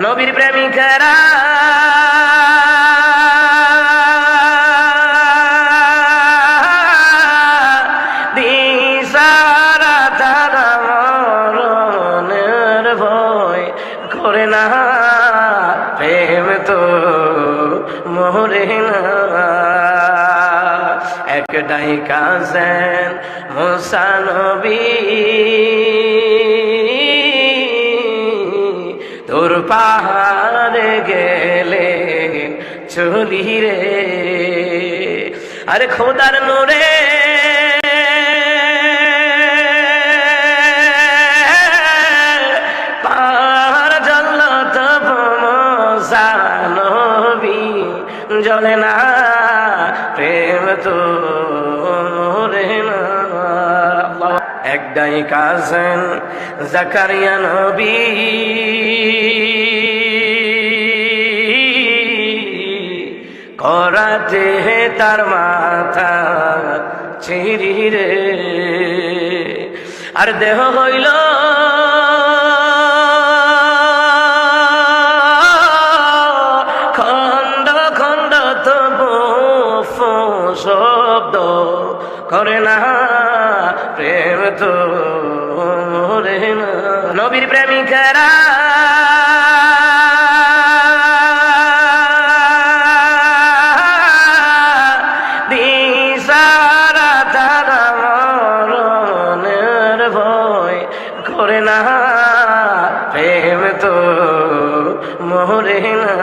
নবীর প্রেমিকেরা। করে না। প্রেম তো মরে না। একটাই কাজেন মোসানবী পাহাড়ে গেলে চলি রে। আরে খোদার নোরে। জল না প্রেম তো রে না একদাই কাজেন জাকারিয়া নবী। করাতে তার মাথা চিরি রে। আর দেহ হইল খন্ড খন্ড তবু শব্দ করে না প্রেম তো নবীর প্রেমিকেরা মরে না প্রেম তো মোহরে না।